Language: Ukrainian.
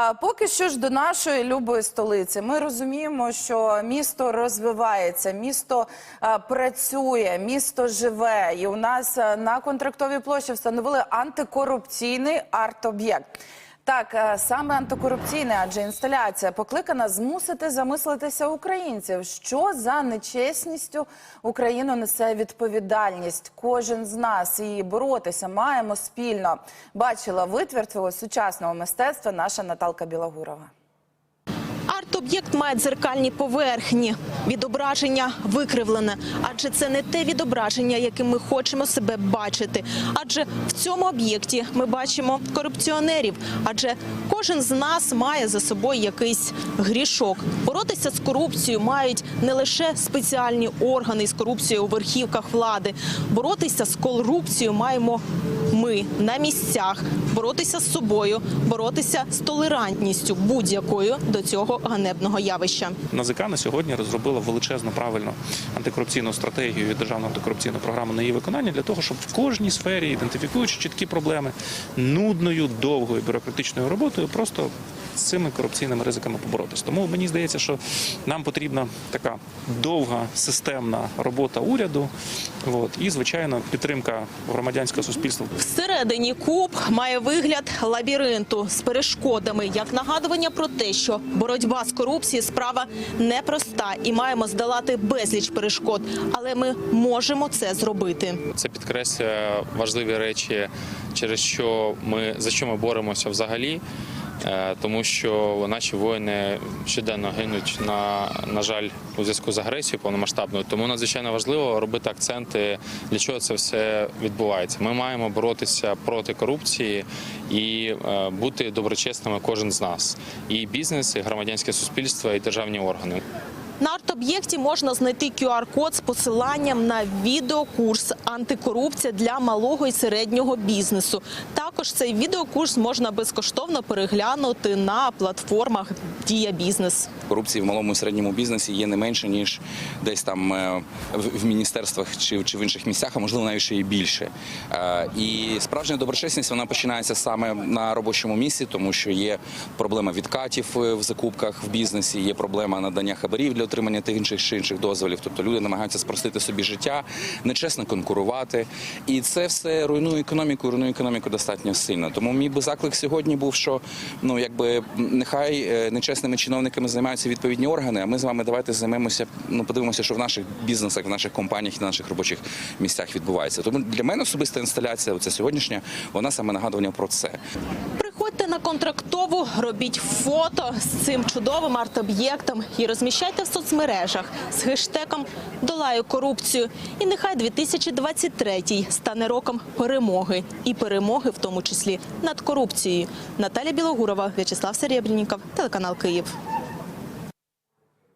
А поки що ж до нашої любої столиці. Ми розуміємо, що місто розвивається, місто а, працює, місто живе. І у нас а, на контрактовій площі встановили антикорупційний арт-об'єкт. Так, е, саме антикорупційна, адже інсталяція покликана змусити замислитися українців, що за нечесністю Україну несе відповідальність. Кожен з нас і боротися маємо спільно. Бачила витвір цього сучасного мистецтва наша Наталка Білогурова. Арт-об'єкт має дзеркальні поверхні. Відображення викривлене, адже це не те відображення, яким ми хочемо себе бачити. Адже в цьому об'єкті ми бачимо корупціонерів. Адже кожен з нас має за собою якийсь грішок. Боротися з корупцією мають не лише спеціальні органи з корупцією у верхівках влади. Боротися з корупцією маємо ми на місцях. Боротися з собою, боротися з толерантністю будь-якою до цього ганебного явища. НАЗК на сьогодні розробила величезну правильну антикорупційну стратегію і державну антикорупційну програму на її виконання для того, щоб в кожній сфері, ідентифікуючи чіткі проблеми, нудною, довгою бюрократичною роботою, просто з цими корупційними ризиками поборотися. Тому мені здається, що нам потрібна така довга системна робота уряду, от, і звичайно підтримка громадянського суспільства. Всередині куб має вигляд лабіринту з перешкодами, як нагадування про те, що боротьба з корупцією справа непроста і маємо здолати безліч перешкод, але ми можемо це зробити. Це підкреслює важливі речі, через що ми за що ми боремося взагалі. Е, Тому що наші воїни щоденно гинуть на, на жаль у зв'язку з агресією повномасштабною. Тому надзвичайно важливо робити акценти, для чого це все відбувається. Ми маємо боротися проти корупції і е, бути доброчесними кожен з нас. І бізнес, і громадянське суспільство, і державні органи. На арт-об'єкті можна знайти QR-код з посиланням на відеокурс антикорупція для малого і середнього бізнесу. Також цей відеокурс можна безкоштовно переглянути на платформах Дія бізнес. корупції в малому і середньому бізнесі є не менше ніж десь там е, в міністерствах чи, чи в інших місцях, а можливо навіть ще і більше. Е, І справжня доброчесність вона починається саме на робочому місці, тому що є проблема відкатів е, в закупках в бізнесі, є проблема надання хабарів для отримання тих інших чи інших дозволів. Тобто люди намагаються спростити собі життя, нечесно конкурувати, і це все руйнує економіку, руйнує економіку достатньо сильно. Тому мій би заклик сьогодні був, що ну якби нехай е, нечесними чиновниками займаються відповідні органи. А ми з вами давайте займемося. Ну подивимося, що в наших бізнесах, в наших компаніях і на наших робочих місцях відбувається. Тому для мене особиста інсталяція, оця сьогоднішня, вона саме нагадування про це. Приходьте на контрактову, робіть фото з цим чудовим арт-об'єктом і розміщайте в соцмережах з хештегом Долаю корупцію. І нехай 2023 стане роком перемоги і перемоги, в тому числі над корупцією. Наталя Білогурова, В'ячеслав Серебрініков, телеканал Київ.